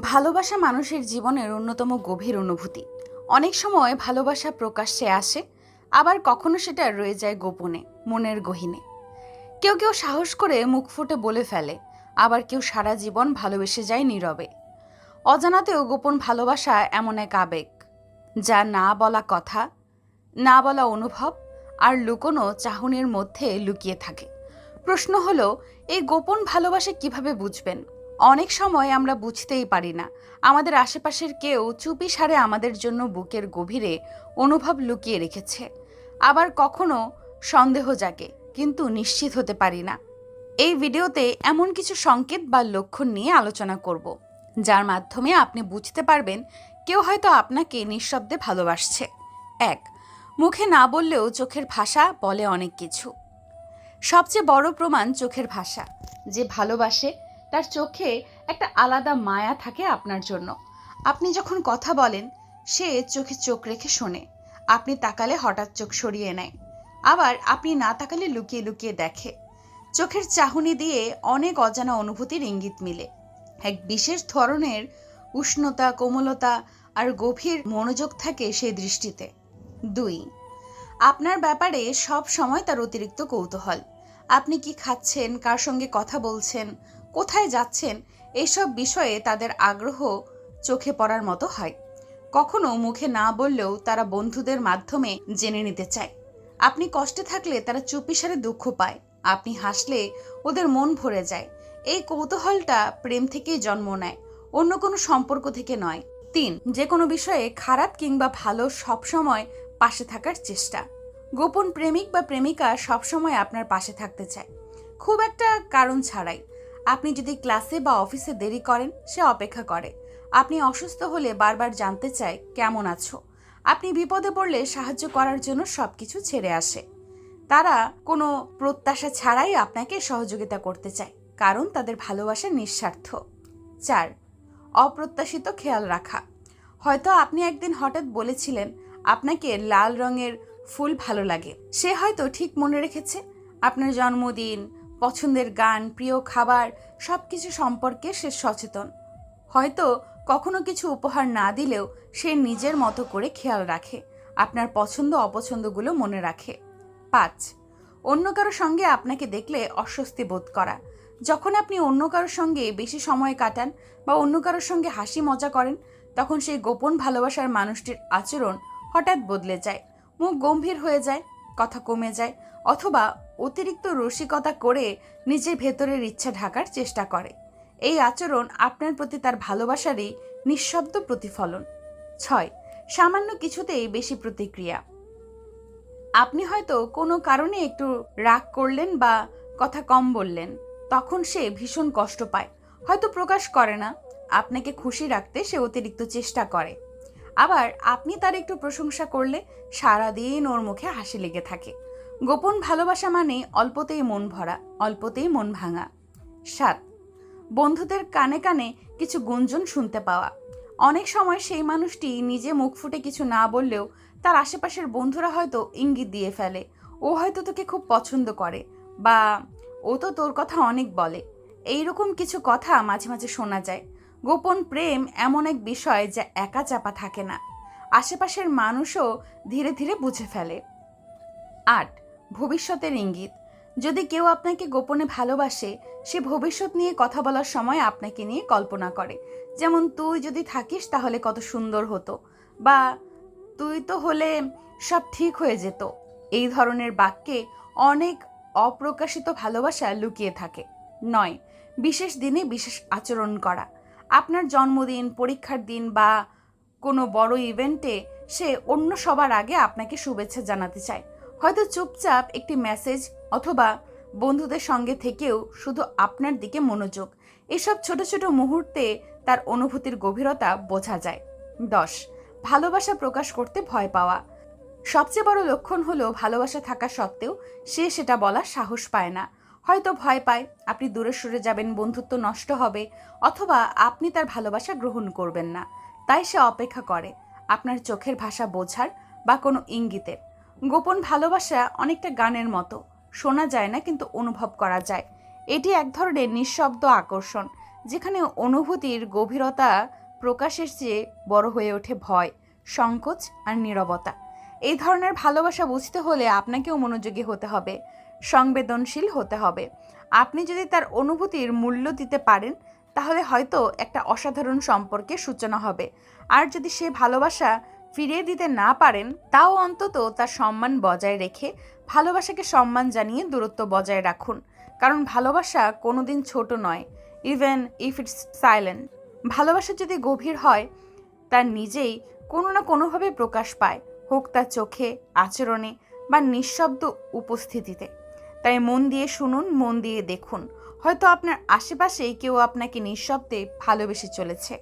ভালোবাসা মানুষের জীবনের অন্যতম গভীর অনুভূতি। অনেক সময় ভালোবাসা প্রকাশ্যে আসে, আবার কখনো সেটা রয়ে যায় গোপনে, মনের গহীনে। কেউ কেউ সাহস করে মুখ ফুটে বলে ফেলে, আবার কেউ সারা জীবন ভালোবেসে যায় নীরবে। অজানাতেও গোপন ভালোবাসা এমন এক আবেগ, যা না বলা কথা, না বলা অনুভব আর লুকোনো চাহনির মধ্যে লুকিয়ে থাকে। প্রশ্ন হলো, এই গোপন ভালোবাসা কীভাবে বুঝবেন? অনেক সময় আমরা বুঝতেই পারি না। আমাদের আশেপাশের কেউ চুপি সারে আমাদের জন্য বুকের গভীরে অনুভব লুকিয়ে রেখেছে। আবার কখনো সন্দেহ জাগে, কিন্তু নিশ্চিত হতে পারি না। এই ভিডিওতে এমন কিছু সংকেত বা লক্ষণ নিয়ে আলোচনা করব, যার মাধ্যমে আপনি বুঝতে পারবেন কেউ হয়তো আপনাকে নিঃশব্দে ভালোবাসছে। এক, মুখে না বললেও চোখের ভাষা বলে অনেক কিছু। সবচেয়ে বড় প্রমাণ চোখের ভাষা, যে ভালোবাসে তার চোখে একটা আলাদা মায়া থাকে আপনার জন্য। আপনি যখন কথা বলেন, সে চোখে চোখ রেখে শোনে। আপনি তাকালে হঠাৎ চোখ সরিয়ে নেয়। আবার আপনি না তাকালে লুকিয়ে লুকিয়ে দেখে। চোখের চাহনি দিয়ে অনেক অজানা অনুভূতির ইঙ্গিত মিলে। এক বিশেষ ধরনের উষ্ণতা, কোমলতা আর গভীর মনোযোগ থাকে সেই দৃষ্টিতে। দুই, আপনার ব্যাপারে সব সময় তার অতিরিক্ত কৌতূহল। আপনি কি খাচ্ছেন, কার সঙ্গে কথা বলছেন কোথায় যাচ্ছেন এইসব বিষয়ে তাদের আগ্রহ চোখে পড়ার মতো হয়। কখনো মুখে না বললেও তারা বন্ধুদের মাধ্যমে জেনে নিতে চায়। আপনি কষ্টে থাকলে তারা চুপিসারে দুঃখ পায়। আপনি হাসলে ওদের মন ভরে যায়। এই কৌতূহলটা প্রেম থেকেই জন্ম নেয়, অন্য কোনো সম্পর্ক থেকে নয়। তিন যে কোনো বিষয়ে খারাপ কিংবা ভালো সবসময় পাশে থাকার চেষ্টা। গোপন প্রেমিক বা প্রেমিকা সবসময় আপনার পাশে থাকতে চায়। খুব একটা কারণ ছাড়াই। আপনি যদি ক্লাসে বা অফিসে দেরি করেন, সে অপেক্ষা করে। আপনি অসুস্থ হলে বারবার জানতে চায়, কেমন আছো? আপনি বিপদে পড়লে সাহায্য করার জন্য সবকিছু ছেড়ে আসে। তারা কোনো প্রত্যাশা ছাড়াই আপনাকে সহযোগিতা করতে চায়, কারণ তাদের ভালোবাসা নিঃস্বার্থ। চার, অপ্রত্যাশিত খেয়াল রাখা। হয়তো আপনি একদিন হঠাৎ বলেছিলেন, আপনাকে লাল রঙের ফুল ভালো লাগে। সে হয়তো ঠিক মনে রেখেছে, আপনার জন্মদিন পছন্দের গান, প্রিয় খাবার সব কিছু সম্পর্কে সে সচেতন। হয়তো কখনো কিছু উপহার না দিলেও সে নিজের মতো করে খেয়াল রাখে, আপনার পছন্দ অপছন্দগুলো মনে রাখে। পাঁচ, অন্য কারও সঙ্গে আপনাকে দেখলে অস্বস্তি বোধ করা। যখন আপনি অন্য কারোর সঙ্গে বেশি সময় কাটান বা অন্য কারোর সঙ্গে হাসি মজা করেন, তখন সেই গোপন ভালোবাসার মানুষটির আচরণ হঠাৎ বদলে যায়, মুখ গম্ভীর হয়ে যায় কথা কমে যায় অথবা অতিরিক্ত রসিকতা করে নিজের ভেতরের ইচ্ছা ঢাকার চেষ্টা করে। এই আচরণ আপনার প্রতি তার ভালোবাসারই নিঃশব্দ প্রতিফলন। ছয়, সামান্য কিছুতেই বেশি প্রতিক্রিয়া। আপনি হয়তো কোনো কারণে একটু রাগ করলেন বা কথা কম বললেন, তখন সে ভীষণ কষ্ট পায়। হয়তো প্রকাশ করে না। আপনাকে খুশি রাখতে সে অতিরিক্ত চেষ্টা করে। আবার আপনি তার একটু প্রশংসা করলে সারাদিন ওর মুখে হাসি লেগে থাকে। গোপন ভালোবাসা মানে অল্পতেই মন ভরা, অল্পতেই মন ভাঙা। সাত, বন্ধুদের কানে কানে কিছু গুঞ্জন শুনতে পাওয়া। অনেক সময় সেই মানুষটি নিজে মুখ ফুটে কিছু না বললেও তার আশেপাশের বন্ধুরা হয়তো ইঙ্গিত দিয়ে ফেলে, ও হয়তো তোকে খুব পছন্দ করে বা ও তো তোর কথা অনেক বলে। এইরকম কিছু কথা মাঝে মাঝে শোনা যায়। গোপন প্রেম এমন এক বিষয় যা একা চাপা থাকে না। আশেপাশের মানুষও ধীরে ধীরে বুঝে ফেলে। আট, ভবিষ্যতের ইঙ্গিত। যদি কেউ আপনাকে গোপনে ভালোবাসে, সে ভবিষ্যৎ নিয়ে কথা বলার সময় আপনাকে নিয়ে কল্পনা করে। যেমন, তুই যদি থাকিস তাহলে কত সুন্দর হতো। বা, তুই তো হলে সব ঠিক হয়ে যেত। এই ধরনের বাক্যে অনেক অপ্রকাশিত ভালোবাসা লুকিয়ে থাকে। নয়, বিশেষ দিনে বিশেষ আচরণ করা। আপনার জন্মদিন, পরীক্ষার দিন বা কোনো বড় ইভেন্টে সে অন্য সবার আগে আপনাকে শুভেচ্ছা জানাতে চায়। হয়তো চুপচাপ একটি মেসেজ অথবা বন্ধুদের সঙ্গে থেকেও শুধু আপনার দিকে মনোযোগ। এসব ছোট ছোট মুহূর্তে তার অনুভূতির গভীরতা বোঝা যায়। দশ, ভালোবাসা প্রকাশ করতে ভয় পাওয়া। সবচেয়ে বড় লক্ষণ হলো ভালোবাসা থাকা সত্ত্বেও সে সেটা বলার সাহস পায় না। হয়তো ভয় পায়। আপনি দূরে সরে যাবেন, বন্ধুত্ব নষ্ট হবে, অথবা আপনি তার ভালোবাসা গ্রহণ করবেন না। তাই সে অপেক্ষা করে। আপনার চোখের ভাষা বোঝার বা কোনো ইঙ্গিতের। গোপন ভালোবাসা অনেকটা গানের মতো। শোনা যায় না, কিন্তু অনুভব করা যায়। এটি এক ধরনের নিঃশব্দ আকর্ষণ, যেখানে অনুভূতির গভীরতা প্রকাশের চেয়ে বড় হয়ে ওঠে ভয়, সংকোচ আর নীরবতা। এই ধরনের ভালোবাসা বুঝতে হলে আপনাকেও মনোযোগী হতে হবে। সংবেদনশীল হতে হবে। আপনি যদি তার অনুভূতির মূল্য দিতে পারেন, তাহলে হয়তো একটা অসাধারণ সম্পর্কে সূচনা হবে। আর যদি সে ভালোবাসা ফিরিয়ে দিতে না পারেন, তাও অন্তত তার সম্মান বজায় রেখে ভালোবাসাকে সম্মান জানিয়ে দূরত্ব বজায় রাখুন। কারণ ভালোবাসা কোনোদিন ছোট নয় ইভেন ইফ ইটস সাইলেন্ট ভালোবাসা যদি গভীর হয় তার নিজেই কোনো না কোনোভাবে প্রকাশ পায়, হোক তার চোখে, আচরণে বা নিঃশব্দ উপস্থিতিতে। তাই মন দিয়ে শুনুন, মন দিয়ে দেখুন। হয়তো আপনার আশেপাশেই কেউ আপনাকে নিঃশব্দে ভালোবেসে চলেছে।